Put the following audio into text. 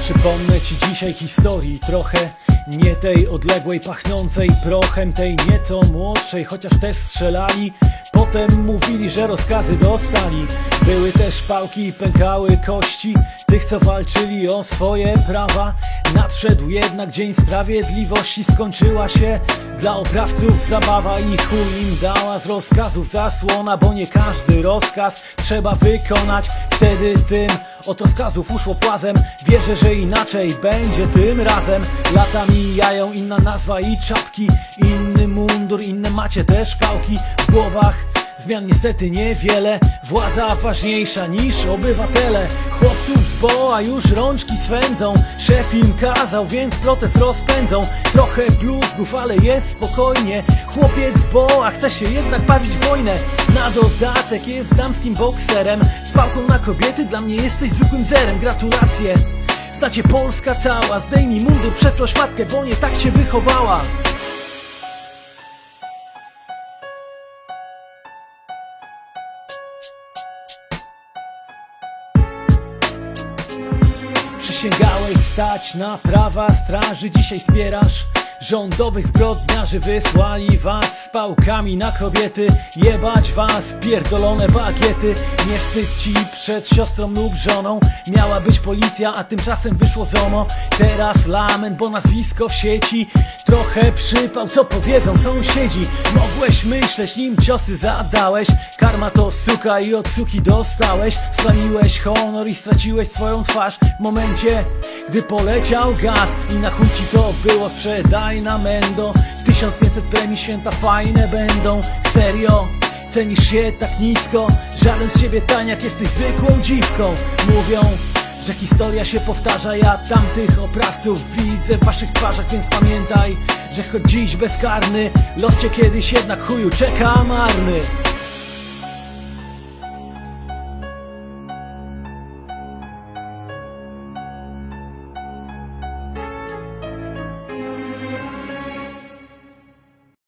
Przypomnę ci dzisiaj historii trochę Nie tej odległej, pachnącej prochem Tej nieco młodszej, chociaż też strzelali Potem mówili, że rozkazy dostali. Były też pałki i pękały kości. Tych, co walczyli o swoje prawa. Nadszedł jednak dzień sprawiedliwości. Skończyła się dla oprawców zabawa I chuj im dała z rozkazów zasłona Bo nie każdy rozkaz trzeba wykonać. Wtedy tym od rozkazów uszło płazem. Wierzę, że inaczej będzie tym razem. Lata mijają, inna nazwa i czapki. Inny mundur, inne macie też pałki. W głowach Zmian niestety niewiele, władza ważniejsza niż obywatele. Chłopców z boa już rączki swędzą. Szef im kazał, więc protest rozpędzą. Trochę bluzgów, ale jest spokojnie. Chłopiec z boa chce się jednak bawić wojnę. Na dodatek jest damskim bokserem. Z pałką na kobiety, dla mnie jesteś zwykłym zerem. Gratulacje! Znacie Polska cała, zdejmij mundur, przeproś matkę, bo nie tak się wychowała Przysięgałeś stać na prawa straży, dzisiaj wspierasz Rządowych zbrodniarzy wysłali was z pałkami na kobiety. Jebać was, pierdolone bagiety. Nie wstydź ci przed siostrą lub żoną. Miała być policja, a tymczasem wyszło ZOMO. Teraz lament, bo nazwisko w sieci. Trochę przypał, co powiedzą sąsiedzi. Mogłeś myśleć, nim ciosy zadałeś. Karma to suka i od suki dostałeś. Splamiłeś honor i straciłeś swoją twarz. W momencie, gdy poleciał gaz I na chuj ci to było, sprzedaj mendo 1500 premii, święta fajne będą Serio? Cenisz się tak nisko? Żaden z ciebie taniak, jesteś zwykłą dziwką Mówią, że historia się powtarza Ja tamtych oprawców widzę w waszych twarzach Więc pamiętaj, że choć dziś bezkarny Los cię kiedyś jednak chuju czeka marny